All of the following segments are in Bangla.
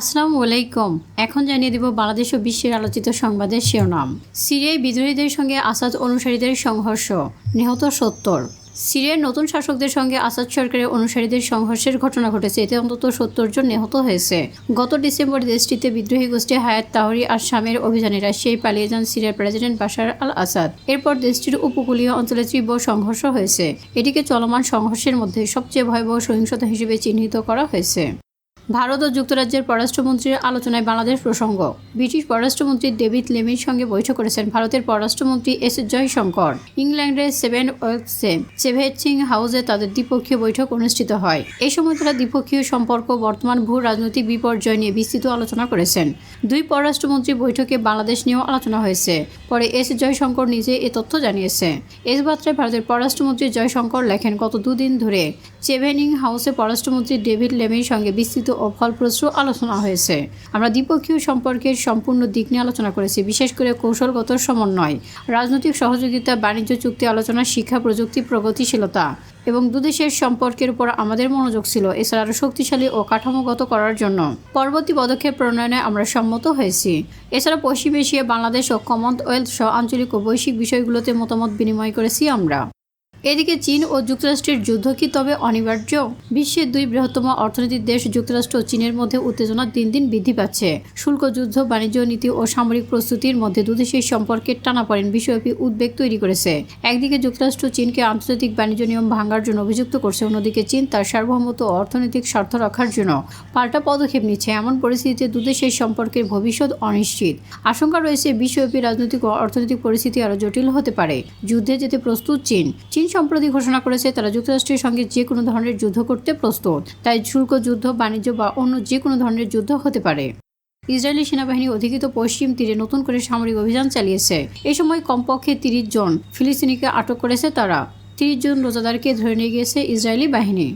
আসসালামু আলাইকুম। এখন জানিয়ে দেব বাংলাদেশ ও বিশ্বের আলোচিত সংবাদের শিরোনাম। সিরিয়ায় বিদ্রোহীদের সঙ্গে আসাদ অনুসারীদের সংঘর্ষ, নিহত সত্তর। সিরিয়ার নতুন শাসকদের সঙ্গে আসাদ সরকারের অনুসারীদের সংঘর্ষের ঘটনা ঘটেছে। এতে অন্তত সত্তর জন নিহত হয়েছে। গত ডিসেম্বর দেশটিতে বিদ্রোহী গোষ্ঠী হায়াত তাহরি আর শামের অভিযানে রাশিয়ায় পালিয়ে যান সিরিয়ার প্রেসিডেন্ট বাশার আল আসাদ এরপর দেশটির উপকূলীয় অঞ্চলে তীব্র সংঘর্ষ হয়েছে। এটিকে চলমান সংঘর্ষের মধ্যে সবচেয়ে ভয়াবহ সহিংসতা হিসেবে চিহ্নিত করা হয়েছে। ভারত ও যুক্তরাজ্যের পররাষ্ট্রমন্ত্রীর আলোচনায় বাংলাদেশ প্রসঙ্গ। ব্রিটিশ পররাষ্ট্রমন্ত্রী ডেভিড লেমির সঙ্গে বৈঠক করেছেন ভারতের পররাষ্ট্রমন্ত্রী এস জয়শঙ্কর। ইংল্যান্ডের সেভেন ওয়েলসে চেভেচিং হাউসে তাদের দ্বিপক্ষীয় বৈঠক অনুষ্ঠিত হয়। এই সময় তারা দ্বিপক্ষীয় সম্পর্ক, বর্তমান ভূ রাজনৈতিক বিপর্যয় নিয়ে বিস্তৃত আলোচনা করেছেন। দুই পররাষ্ট্রমন্ত্রী বৈঠকে বাংলাদেশ নিয়েও আলোচনা হয়েছে। পরে এস জয়শঙ্কর নিজে এ তথ্য জানিয়েছে। এস বার্তায় ভারতের পররাষ্ট্রমন্ত্রী জয়শঙ্কর লেখেন, গত দুদিন ধরে চেভেনিং হাউসে পররাষ্ট্রমন্ত্রী ডেভিড লেমির সঙ্গে বিস্তৃত ও ফলপ্রসূ আলোচনা হয়েছে। আমরা দ্বিপক্ষীয় সম্পর্কের সম্পূর্ণ দিক নিয়ে আলোচনা করেছি, বিশেষ করে কৌশলগত সমন্বয়, রাজনৈতিক সহযোগিতা, বাণিজ্য চুক্তি আলোচনা, শিক্ষা প্রযুক্তি, প্রগতিশীলতা এবং দুদেশের সম্পর্কের উপর আমাদের মনোযোগ ছিল, এছাড়া আরও শক্তিশালী ও কাঠামোগত করার জন্য। পরবর্তী পদক্ষেপ প্রণয়নে আমরা সম্মত হয়েছি। এছাড়া পশ্চিম এশিয়া, বাংলাদেশ ও কমনওয়েলথ সহ আঞ্চলিক ও বৈশ্বিক বিষয়গুলোতে মতামত বিনিময় করেছি আমরা। এদিকে চীন ও যুক্তরাষ্ট্রের যুদ্ধ কি তবে অনিবার্য? বিশ্বের দুই বৃহত্তম অর্থনৈতিক দেশ যুক্তরাষ্ট্র ও চীনের মধ্যে উত্তেজনা দিন দিন বৃদ্ধি পাচ্ছে। শুল্ক, যুদ্ধ, বাণিজ্য নীতি ও সামরিক প্রস্তুতির মধ্যে দুদেশের সম্পর্কের টানাপড়েন বিশ্বব্যাপী উদ্বেগ তৈরি করেছে। একদিকে যুক্তরাষ্ট্র চীনকে আন্তর্জাতিক বাণিজ্য নিয়ম ভাঙার জন্য অভিযুক্ত করছে, অন্যদিকে চীন তার সার্বভৌমত্ব ও অর্থনৈতিক স্বার্থ রক্ষার জন্য পাল্টা পদক্ষেপ নিচ্ছে। এমন পরিস্থিতিতে দুদেশের সম্পর্কের ভবিষ্যৎ অনিশ্চিত। আশঙ্কা রয়েছে, বিশ্বব্যাপী রাজনৈতিক ও অর্থনৈতিক পরিস্থিতি আরও জটিল হতে পারে। যুদ্ধে যেতে প্রস্তুত চীন। চীন সম্প্রতি ঘোষণা করেছে, তারা যুক্তরাষ্ট্রের সঙ্গে যে কোনো ধরনের যুদ্ধ করতে প্রস্তুত। তাই শুল্ক যুদ্ধ, বাণিজ্য বা অন্য যে কোনো ধরনের যুদ্ধ হতে পারে। ইসরায়েলি সেনাবাহিনী অধিকৃত পশ্চিম তীরে নতুন করে সামরিক অভিযান চালিয়েছে। এই সময় কমপক্ষে তিরিশ জন ফিলিস্তিনিকে আটক করেছে তারা। তিরিশ জন রোজাদারকে ধরে নিয়ে গিয়েছে ইসরায়েলি বাহিনী।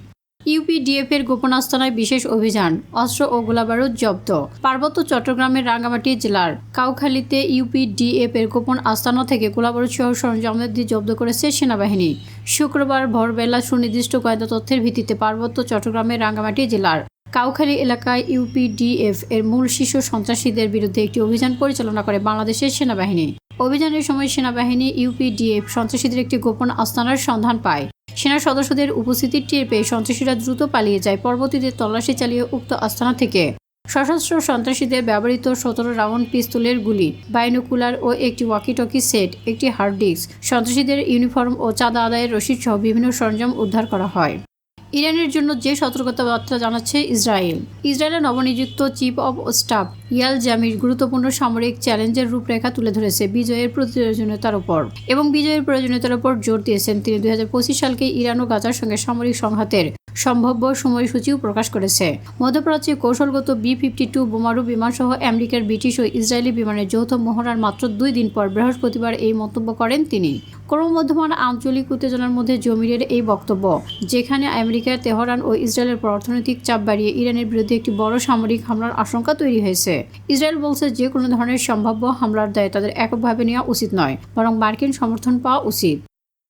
ইউপিডিএফ এর গোপন আস্তানায় বিশেষ অভিযান, অস্ত্র ও গোলাবারুদ জব্দ। পার্বত্য চট্টগ্রামের রাঙ্গামাটি জেলার কাউখালীতে ইউপিডিএফ এর গোপন আস্তানা থেকে গোলাবারুদ সহ সরঞ্জামাদি জব্দ করেছে সেনাবাহিনী। শুক্রবার ভোরবেলা সুনির্দিষ্ট গোয়েন্দা তথ্যের ভিত্তিতে পার্বত্য চট্টগ্রামের রাঙ্গামাটি জেলার কাউখালী এলাকায় ইউপিডিএফ এর মূল শিশু সন্ত্রাসীদের বিরুদ্ধে একটি অভিযান পরিচালনা করে বাংলাদেশের সেনাবাহিনী। অভিযানের সময় সেনাবাহিনী ইউপিডিএফ সন্ত্রাসীদের একটি গোপন আস্তানার সন্ধান পায়। সেনা সদস্যদের উপস্থিতি টের পেয়ে সন্ত্রাসীরা দ্রুত পালিয়ে যায়। পরবর্তীতে তল্লাশি চালিয়ে উক্ত আস্থানা থেকে। সশস্ত্র সন্ত্রাসীদের ব্যবহৃত সতেরো রাউন্ড পিস্তলের গুলি, বাইনোকুলার ও একটি ওয়াকিটকি সেট, একটি হার্ড ডিস্ক, সন্ত্রাসীদের ইউনিফর্ম ও চাঁদা আদায়ের রসিদ সহ বিভিন্ন সরঞ্জাম উদ্ধার করা হয়। ইরানের জন্য যে সতর্কতা বার্তা জানাচ্ছে ইসরায়েল। ইসরায়েলের নবনিযুক্ত chief of staff Eyal Zamir গুরুত্বপূর্ণ সামরিক চ্যালেঞ্জের রূপরেখা তুলে ধরেছে বিজয়ের প্রয়োজনীয়তার উপর এবং বিজয়ের প্রয়োজনীয়তার উপর জোর দিয়েছেন তিনি দুই সালকে ইরান ও গাজার সঙ্গে সামরিক সংঘাতের সম্ভাব্য সময়সূচিও প্রকাশ করেছে। মধ্যপ্রাচ্যে কৌশলগত বি ফিফটি টু বোমারু বিমানসহ আমেরিকার ব্রিটিশ ও ইসরায়েলি বিমানের যৌথ মহড়ার মাত্র দুই দিন পর বৃহস্পতিবার এই মন্তব্য করেন তিনি। ক্রমবর্ধমান আঞ্চলিক উত্তেজনার মধ্যে জমিরের এই বক্তব্য, যেখানে আমেরিকার তেহরান ও ইসরায়েলের পর অর্থনৈতিক চাপ বাড়িয়ে ইরানের বিরুদ্ধে একটি বড় সামরিক হামলার আশঙ্কা তৈরি হয়েছে। ইসরায়েল বলছে যে কোনো ধরনের সম্ভাব্য হামলার দায় তাদের এককভাবে নেওয়া উচিত নয়, বরং মার্কিন সমর্থন পাওয়া উচিত।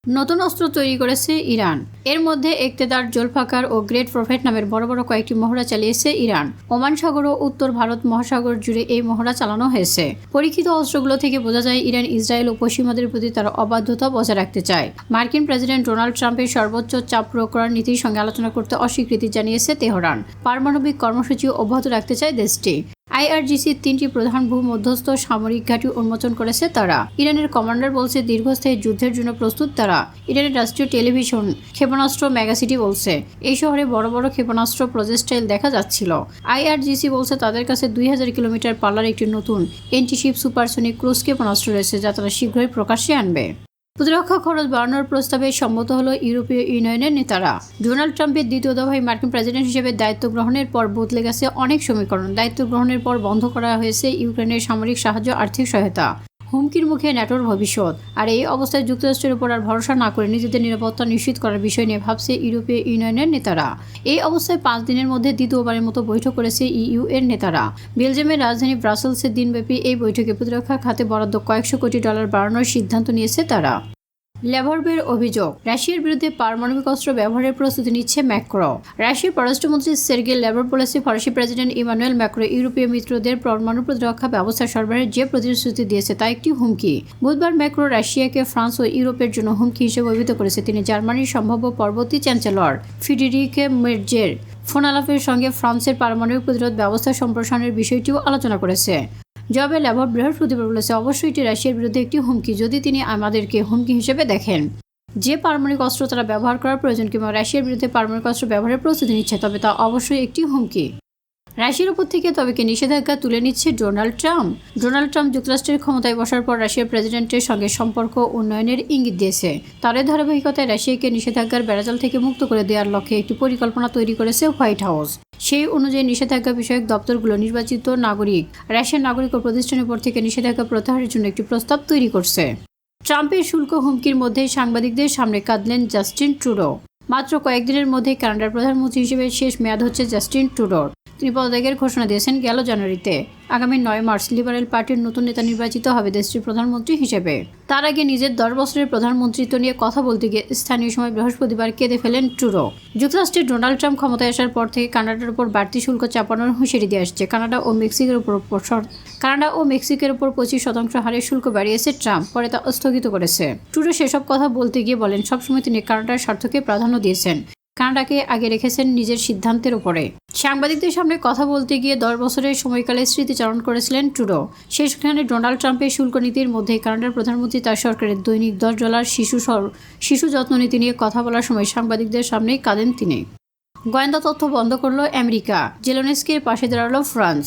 নতুন অস্ত্র তৈরি করেছে ইরান। এর মধ্যে একতেদার জোলফাকার ও গ্রেট প্রফেট নামের বড় বড় কয়েকটি মহড়া চালিয়েছে ইরান। ওমান সাগর ও উত্তর ভারত মহাসাগর জুড়ে এই মহড়া চালানো হয়েছে। পরীক্ষিত অস্ত্রগুলো থেকে বোঝা যায়, ইরান, ইসরায়েল ও পশ্চিমাদের প্রতি তার অবাধ্যতা বজায় রাখতে চায়। মার্কিন প্রেসিডেন্ট ডোনাল্ড ট্রাম্পের সর্বোচ্চ চাপ প্রয়োগ করার নীতির সঙ্গে আলোচনা করতে অস্বীকৃতি জানিয়েছে তেহরান। পারমাণবিক কর্মসূচি অব্যাহত রাখতে চায় দেশটি। আইআরজিসির তিনটি প্রধান ভূমধ্যস্থ সামরিক ঘাঁটি উন্মোচন করেছে তারা। ইরানের কমান্ডার বলছে, দীর্ঘস্থায়ী যুদ্ধের জন্য প্রস্তুত তারা। ইরানের রাষ্ট্রীয় টেলিভিশন ক্ষেপণাস্ত্র ম্যাগাসিটি বলছে, এই শহরে বড় বড় ক্ষেপণাস্ত্র, প্রজেস্টাইল দেখা যাচ্ছিল। আইআরজিসি বলছে, তাদের কাছে দুই হাজার কিলোমিটার পাল্লার একটি নতুন এন্টিশিপ সুপারসোনিক ক্রুজ ক্ষেপণাস্ত্র রয়েছে, যা তারা শীঘ্রই প্রকাশ্যে আনবে। প্রতিরক্ষা খরচ বাড়ানোর প্রস্তাবে সম্মত হল ইউরোপীয় ইউনিয়নের নেতারা। ডোনাল্ড ট্রাম্পের দ্বিতীয় দফায় মার্কিন প্রেসিডেন্ট হিসেবে দায়িত্ব গ্রহণের পর বদলে গেছে অনেক সমীকরণ। দায়িত্ব গ্রহণের পর বন্ধ করা হয়েছে ইউক্রেনের সামরিক সাহায্য আর্থিক সহায়তা। হুমকির মুখে ন্যাটোর ভবিষ্যৎ। আর এই অবস্থায় যুক্তরাষ্ট্রের উপর আর ভরসা না করে নিজেদের নিরাপত্তা নিশ্চিত করার বিষয় নিয়ে ভাবছে ইউরোপীয় ইউনিয়নের নেতারা। এই অবস্থায় পাঁচ দিনের মধ্যে দ্বিতীয়বারের মতো বৈঠক করেছে ইইউ এর নেতারা। বেলজিয়ামের রাজধানী ব্রাসেলসের দিনব্যাপী এই বৈঠকে প্রতিরক্ষা খাতে বরাদ্দ কয়েকশো কোটি ডলার বাড়ানোর সিদ্ধান্ত নিয়েছে তারা। ল্যাভরবের অভিযোগ, রাশিয়ার বিরুদ্ধে পারমাণবিক অস্ত্র ব্যবহারের প্রস্তুতি নিচ্ছে ম্যাক্রো। রাশিয়ার পররাষ্ট্রমন্ত্রী সের্গে ল্যাভর বলেছে, ফরাসি প্রেসিডেন্ট ইমানুয়েল ম্যাক্রো ইউরোপীয় মিত্রদের পরমাণু প্রতিরক্ষা ব্যবস্থা সরবরাহের যে প্রতিশ্রুতি দিয়েছে তা একটি হুমকি। বুধবার ম্যাক্রো রাশিয়াকে ফ্রান্স ও ইউরোপের জন্য হুমকি হিসেবে অভিহিত করেছে। তিনি জার্মানির সম্ভাব্য পরবর্তী চ্যান্সেলর ফিডেরিকে মের্জের ফোন আলাপের সঙ্গে ফ্রান্সের পারমাণবিক প্রতিরোধ ব্যবস্থা সম্প্রসারণের বিষয়টিও আলোচনা করেছে। জবে ল্যাভর বৃহস্পতিবার বলেছে, অবশ্যই এটি রাশিয়ার বিরুদ্ধে একটি হুমকি, যদি তিনি আমাদেরকে হুমকি হিসেবে দেখেন। যে পারমাণবিক অস্ত্র তারা ব্যবহার করার প্রয়োজন কিংবা রাশিয়ার বিরুদ্ধে পারমাণবিক অস্ত্র ব্যবহারের প্রস্তুতি নিচ্ছে, তবে তা অবশ্যই একটি হুমকি। রাশিয়ার উপর থেকে তবে কি নিষেধাজ্ঞা তুলে নিচ্ছে ডোনাল্ড ট্রাম্প? ডোনাল্ড ট্রাম্প যুক্তরাষ্ট্রের ক্ষমতায় বসার পর রাশিয়ার প্রেসিডেন্টের সঙ্গে সম্পর্ক উন্নয়নের ইঙ্গিত দিয়েছে। তার ধারাবাহিকতায় রাশিয়াকে নিষেধাজ্ঞার বেড়াজাল থেকে মুক্ত করে দেওয়ার লক্ষ্যে একটি পরিকল্পনা তৈরি করেছে হোয়াইট হাউস। সেই অনুযায়ী নিষেধাজ্ঞা বিষয়ক দপ্তরগুলো নির্বাচিত নাগরিক, রাশিয়ার নাগরিক ও প্রতিষ্ঠানের উপর থেকে নিষেধাজ্ঞা প্রত্যাহারের জন্য একটি প্রস্তাব তৈরি করছে। ট্রাম্পের শুল্ক হুমকির মধ্যে সাংবাদিকদের সামনে কাঁদলেন জাস্টিন ট্রুডো। মাত্র কয়েকদিনের মধ্যে কানাডার প্রধানমন্ত্রী হিসেবে শেষ মেয়াদ হচ্ছে জাস্টিন ট্রুডোর। তিনি পদত্যাগের ঘোষণা দিয়েছেন গেল জানুয়ারিতে। আগামী নয় মার্চ লিবারেল পার্টির নতুন নেতা নির্বাচিত হবে দেশটির প্রধানমন্ত্রী হিসেবে। তার আগে নিজের দশ বছরের প্রধানমন্ত্রিত্ব নিয়ে কথা বলতে গিয়ে স্থানীয় সময় বৃহস্পতিবার কেঁদে ফেলেন ট্রুডো। যুক্তরাষ্ট্রের ডোনাল্ড ট্রাম্প ক্ষমতায় আসার পর থেকে কানাডার উপর বাড়তি শুল্ক চাপানোর হুঁশিয়ারি দিয়ে আসছে। কানাডা ও মেক্সিকোর উপর কানাডা ও মেক্সিকোর উপর পঁচিশ শতাংশ হারে শুল্ক বাড়িয়েছে ট্রাম্প, পরে তা স্থগিত করেছে। ট্রুডো সেসব কথা বলতে গিয়ে বলেন, সবসময় তিনি কানাডার স্বার্থকে প্রাধান্য দিয়েছেন। কানাডাকে আগে রেখেছেন নিজের সিদ্ধান্তের উপরে। সাংবাদিকদের সামনে কথা বলতে গিয়ে দশ বছরের সময়কালে স্মৃতিচারণ করেছিলেন ট্রুডো। সেখানে ডোনাল্ড ট্রাম্পের শুল্ক নীতির মধ্যে কানাডার প্রধানমন্ত্রী তার সরকারের দৈনিক দশ ডলার শিশু শিশু যত্ন নীতি নিয়ে কথা বলার সময় সাংবাদিকদের সামনেই কাঁদেন তিনি। গোয়েন্দা তথ্য বন্ধ করল আমেরিকা। জেলোনেস্কির পাশে দাঁড়াল ফ্রান্স।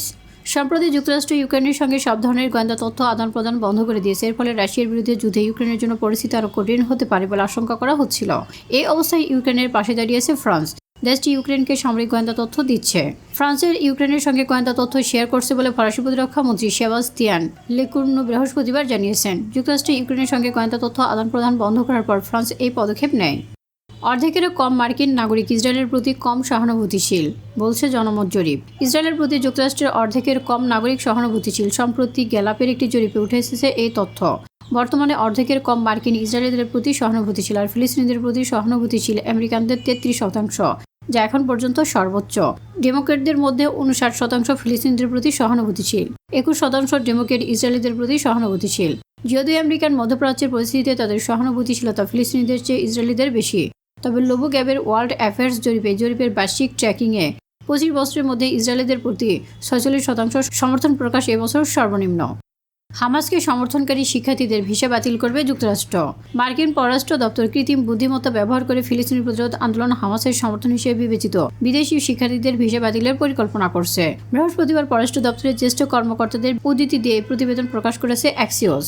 সম্প্রতি যুক্তরাষ্ট্র ইউক্রেনের সঙ্গে সব ধরনের গোয়েন্দা তথ্য আদান প্রদান বন্ধ করে দিয়েছে। এর ফলে রাশিয়ার বিরুদ্ধে যুদ্ধে ইউক্রেনের জন্য পরিস্থিতি আরও কঠিন হতে পারে বলে আশঙ্কা করা হচ্ছিল। এই অবস্থায় ইউক্রেনের পাশে দাঁড়িয়েছে ফ্রান্স। দেশটি ইউক্রেনকে সামরিক গোয়েন্দা তথ্য দিচ্ছে। ফ্রান্সের ইউক্রেনের সঙ্গে গোয়েন্দা তথ্য শেয়ার করছে বলে ফরাসি প্রতিরক্ষা মন্ত্রী সেবাস্তিয়ান লেকুর্ন বৃহস্পতিবার জানিয়েছেন। যুক্তরাষ্ট্রে ইউক্রেনের সঙ্গে গোয়েন্দা তথ্য আদান প্রদান বন্ধ করার পর ফ্রান্স এই পদক্ষেপ নেয়। অর্ধেকেরও কম মার্কিন নাগরিক ইসরায়েলের প্রতি কম সহানুভূতিশীল, বলছে জনমত জরিপ। ইসরায়েলের প্রতি যুক্তরাষ্ট্রের অর্ধেকের কম নাগরিক সহানুভূতিশীল সম্প্রতি গ্যালাপের একটি জরিপে উঠে এসেছে এই তথ্য। বর্তমানে অর্ধেকের কম মার্কিন ইসরায়েলিদের প্রতি সহানুভূতিশীল আর ফিলিস্তিনিদের প্রতি সহানুভূতিশীল আমেরিকানদের তেত্রিশ শতাংশ, যা এখন পর্যন্ত সর্বোচ্চ। ডেমোক্রেটদের মধ্যে উনষাট শতাংশ ফিলিস্তিনিদের প্রতি সহানুভূতিশীল, একুশ শতাংশ ডেমোক্রেট ইসরায়েলিদের প্রতি সহানুভূতিশীল। যদিও আমেরিকান মধ্যপ্রাচ্যের পরিস্থিতিতে তাদের সহানুভূতিশীলতা ফিলিস্তিনিদের চেয়ে ইসরায়েলিদের বেশি তবে লোবো গ্যাবের ওয়ার্ল্ড অ্যাফেয়ার্স জরিপে, জরিপের বার্ষিক ট্র্যাকিংয়ে পঁচিশ বছরের মধ্যে ইসরায়েলিদের প্রতি ছয়চল্লিশ শতাংশ সমর্থন প্রকাশ এবছর সর্বনিম্ন। হামাসকে সমর্থনকারী শিক্ষার্থীদের ভিসা বাতিল করবে যুক্তরাষ্ট্র। মার্কিন পররাষ্ট্র দপ্তর কৃত্রিম বুদ্ধিমত্তা ব্যবহার করে ফিলিস্তিনি প্রতিরোধ আন্দোলন হামাসের সমর্থন হিসেবে বিবেচিত। বিদেশি শিক্ষার্থীদের ভিসা বাতিলের পরিকল্পনা করছে। বৃহস্পতিবার পররাষ্ট্র দপ্তরের জ্যেষ্ঠ কর্মকর্তাদের উদ্ধৃতি দিয়ে প্রতিবেদন প্রকাশ করেছে অ্যাক্সিওস।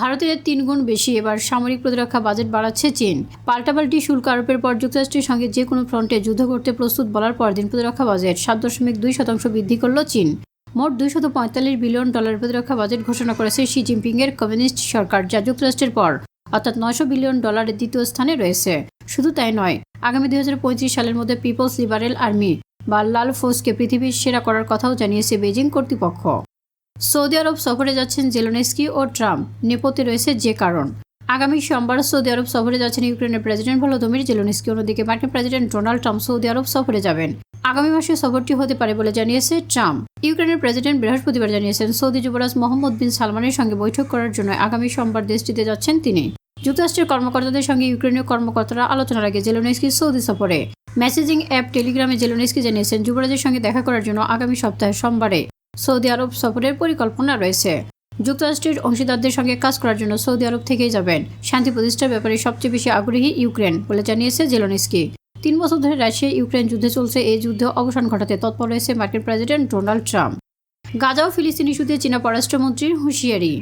ভারতের তিন গুণ বেশি। এবার সামরিক প্রতিরক্ষা বাজেট বাড়াচ্ছে চীন। পাল্টাপাল্টি শুল্ক আরোপের পর যুক্তরাষ্ট্রের সঙ্গে যে কোনো ফ্রন্টে যুদ্ধ করতে প্রস্তুত বলার পর দিন প্রতিরক্ষা বাজেট সাত দশমিক দুই শতাংশ বৃদ্ধি করল চীন। মোট দুইশত পঁয়তাল্লিশ বিলিয়ন ডলার প্রতিরক্ষা বাজেট ঘোষণা করেছে শি জিনপিংয়ের কমিউনিস্ট সরকার, যা যুক্তরাষ্ট্রের পর, অর্থাৎ নয়শো বিলিয়ন ডলারের দ্বিতীয় স্থানে রয়েছে। শুধু তাই নয়, আগামী দুই হাজার পঁয়ত্রিশ সালের মধ্যে পিপলস লিবারেল আর্মি বা লাল ফোর্সকে পৃথিবীর সেরা করার কথাও জানিয়েছে বেজিং কর্তৃপক্ষ। সৌদি আরব সফরে যাচ্ছেন জেলোনেস্কি ও ট্রাম্প। নেপথ্যে রয়েছে যে কারণ। আগামী সোমবার সৌদি আরব সফরে যাচ্ছেন ইউক্রেনের প্রেসিডেন্ট ভলোদমির জেলোনেস্কি। অন্যদিকে মার্কিন president Donald Trump Saudi Arab সফরে যাবেন। আগামী মাসে সফরটি হতে পারে বলে জানিয়েছে ট্রাম্প। ইউক্রেনের প্রেসিডেন্ট বৃহস্পতিবার জানিয়েছেন, সৌদি যুবরাজ মোহাম্মদ বিন সালমানের সঙ্গে বৈঠক করার জন্য আগামী সোমবার দেশটিতে যাচ্ছেন তিনি। যুক্তরাষ্ট্রের কর্মকর্তাদের সঙ্গে ইউক্রেনীয় কর্মকর্তারা আলোচনার আগে জেলোনেস্কি সৌদি সফরে। মেসেজিং অ্যাপ টেলিগ্রামে জেলোনেস্কি জানিয়েছেন, যুবরাজের সঙ্গে দেখা করার জন্য আগামী সপ্তাহে সোমবারে। সৌদি আরব সফরের পরিকল্পনা রয়েছে। যুক্তরাষ্ট্রের অংশীদারদের সঙ্গে কাজ করার জন্য সৌদি আরব থেকেই যাবেন। শান্তি প্রতিষ্ঠার ব্যাপারে সবচেয়ে বেশি আগ্রহী ইউক্রেন বলে জানিয়েছে জেলোনেস্কি। তিন বছর ধরে রাশিয়া ইউক্রেন যুদ্ধে চলছে এই যুদ্ধে অবসান ঘটাতে তৎপর রয়েছে মার্কিন প্রেসিডেন্ট ডোনাল্ড ট্রাম্প। গাজা ও ফিলিস্তিন ইস্যুতে চীনা পররাষ্ট্রমন্ত্রীর হুঁশিয়ারি।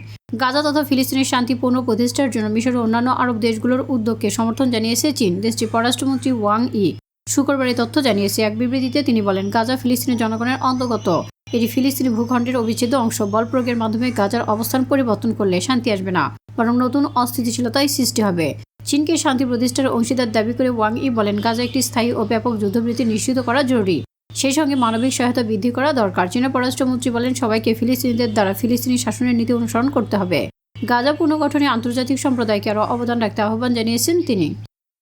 গাজা তথা ফিলিস্তিনের শান্তিপূর্ণ প্রতিষ্ঠার জন্য মিশর ও অন্যান্য আরব দেশগুলোর উদ্যোগকে সমর্থন জানিয়েছে চীন। দেশটির পররাষ্ট্রমন্ত্রী ওয়াং ই শুক্রবার তথ্য জানিয়েছে। এক বিবৃতিতে তিনি বলেন, গাজা ফিলিস্তিনের জনগণের অন্তর্গত। এটি ফিলিস্তিনি ভূখণ্ডের অবিচ্ছেদ্য অংশ। বল প্রয়োগের মাধ্যমে গাজার অবস্থান পরিবর্তন করলে শান্তি আসবে না, বরং নতুন অস্থিতিশীলতাই সৃষ্টি হবে। চীনকে শান্তি প্রতিষ্ঠার অংশীদার দাবি করে ওয়াং ই বলেন, গাজা একটি স্থায়ী ও ব্যাপক যুদ্ধবৃত্তি নিশ্চিত করা জরুরি। সেই সঙ্গে মানবিক সহায়তা বৃদ্ধি করা দরকার। চীনা পররাষ্ট্রমন্ত্রী বলেন, সবাইকে ফিলিস্তিনিদের দ্বারা ফিলিস্তিনি শাসনের নীতি অনুসরণ করতে হবে। গাজা পুনর্গঠনে আন্তর্জাতিক সম্প্রদায়কে আরও অবদান রাখতে আহ্বান জানিয়েছেন তিনি।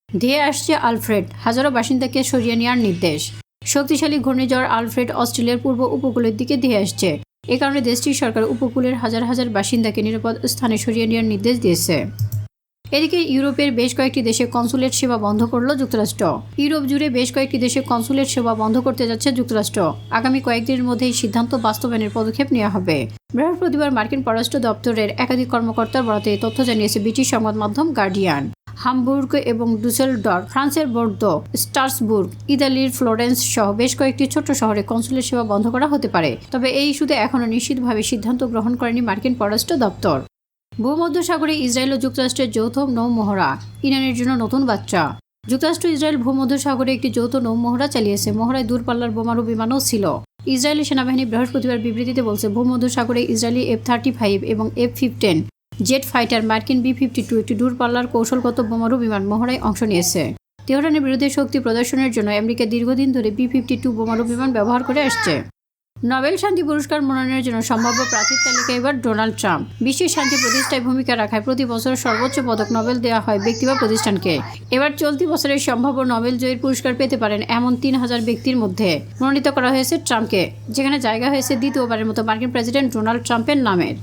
ধেয়ে আসছে আলফ্রেড, হাজারো বাসিন্দাকে সরিয়ে নেওয়ার নির্দেশ। শক্তিশালী ঘূর্ণিঝড় আলফ্রেড অস্ট্রেলিয়ার পূর্ব উপকূলের দিকে ধেয়ে আসছে। এ কারণে দেশটির সরকার উপকূলের হাজার হাজার বাসিন্দাকে নিরাপদ স্থানে সরিয়ে নেওয়ার নির্দেশ দিয়েছে। এদিকে ইউরোপের বেশ কয়েকটি দেশে কনসুলেট সেবা বন্ধ করল যুক্তরাষ্ট্র। ইউরোপ জুড়ে বেশ কয়েকটি দেশে কনসুলেট সেবা বন্ধ করতে যাচ্ছে যুক্তরাষ্ট্র। আগামী কয়েকদিনের মধ্যে এই সিদ্ধান্ত বাস্তবায়নের পদক্ষেপ নেওয়া হবে। বৃহস্পতিবার মার্কিন পররাষ্ট্র দপ্তরের একাধিক কর্মকর্তার বরাতে তথ্য জানিয়েছে ব্রিটিশ সংবাদ মাধ্যম গার্ডিয়ান। হামবুর্গ এবং ডুসেলডর ফ্রান্সের বোর্দো স্টার্সবুর্গ, ইতালির ফ্লোরেন্স সহ বেশ কয়েকটি ছোট শহরে কনসুলেট সেবা বন্ধ করা হতে পারে। তবে এই ইস্যুতে এখনও নিশ্চিতভাবে সিদ্ধান্ত গ্রহণ করেনি মার্কিন পররাষ্ট্র দপ্তর। ভূমধ্যসাগরে ইসরায়েল ও যুক্তরাষ্ট্রের যৌথ নৌমহড়া, ইরানের জন্য নতুন বাচ্চা। যুক্তরাষ্ট্র ইসরায়েল ভূমধ্যসাগরে একটি যৌথ নৌমহড়া চালিয়েছে। মহড়ায় দূরপাল্লার বোমারু বিমানও ছিল। ইসরায়েলি সেনাবাহিনী বৃহস্পতিবার বিবৃতিতে বলছে, ভূমধ্যসাগরে ইসরায়েলি এফ থার্টি ফাইভ এবং এফ ফিফটেন জেট ফাইটার মার্কিন বি ফিফটি টু একটি দূরপাল্লার কৌশলগত বোমারু বিমান মহড়ায় অংশ নিয়েছে। তেহরানের বিরুদ্ধে শক্তি প্রদর্শনের জন্য আমেরিকা দীর্ঘদিন ধরে বি ফিফটি টু বোমারু বিমান ব্যবহার করে আসছে। নোবেল শান্তি পুরস্কার মনোনয়নের জন্য সম্ভাব্য প্রার্থীর তালিকায় এবার ডোনাল্ড ট্রাম্প। বিশ্বের শান্তি প্রতিষ্ঠায় ভূমিকা রাখায় প্রতি বছর সর্বোচ্চ পদক নোবেল দেওয়া হয় ব্যক্তি বা প্রতিষ্ঠানকে। এবার চলতি বছরের সম্ভাব্য নোবেল জয়ীর পুরস্কার পেতে পারেন এমন তিন হাজার ব্যক্তির মধ্যে। মনোনীত করা হয়েছে ট্রাম্পকে, যেখানে জায়গা হয়েছে দ্বিতীয়বারের মতো মার্কিন প্রেসিডেন্ট ডোনাল্ড ট্রাম্পের নামের।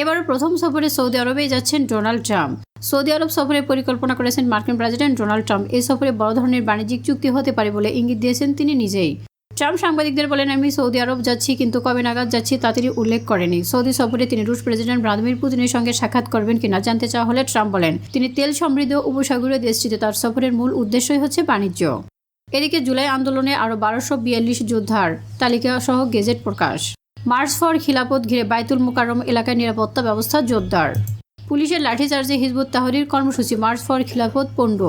এবারও প্রথম সফরে সৌদি আরবেই যাচ্ছেন ডোনাল্ড ট্রাম্প। সৌদি আরব সফরের পরিকল্পনা করেছেন মার্কিন প্রেসিডেন্ট ডোনাল্ড ট্রাম্প। এই সফরে বড় ধরনের বাণিজ্যিক চুক্তি হতে পারে বলে ইঙ্গিত দিয়েছেন তিনি নিজেই। ট্রাম্প সাংবাদিকদের বলেন, আমি সৌদি আরব যাচ্ছি, কিন্তু কবে নাগাদ যাচ্ছি তা তিনি উল্লেখ করেনি সৌদি সফরে তিনি রুশ প্রেসিডেন্ট ভ্লাদিমির পুতিনের সঙ্গে সাক্ষাৎ করবেন কিনা জানতে চাওয়া হলে ট্রাম্প বলেন, তিনি তেল সমৃদ্ধ উপসাগরীয় দেশটিতে তার সফরের মূল উদ্দেশ্যই হচ্ছে বাণিজ্য। এদিকে জুলাই আন্দোলনে আরও বারোশো বিয়াল্লিশ যোদ্ধার তালিকা সহ গেজেট প্রকাশ। মার্চ ফর খিলাফত ঘিরে বাইতুল মোকাররম এলাকায় নিরাপত্তা ব্যবস্থা জোরদার। পুলিশের লাঠিচার্জে হিজবুত তাহরির কর্মসূচি মার্চ ফর খিলাফত পণ্ড।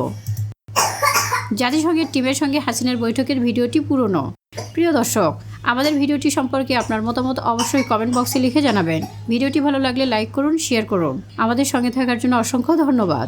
জাতিসংঘের টিমের সঙ্গে হাসিনার বৈঠকের ভিডিওটি পুরনো। প্রিয় দর্শক, আমাদের ভিডিওটি সম্পর্কে আপনার মতামত অবশ্যই কমেন্ট বক্সে লিখে জানাবেন। ভিডিওটি ভালো লাগলে লাইক করুন, শেয়ার করুন। আমাদের সঙ্গে থাকার জন্য অসংখ্য ধন্যবাদ।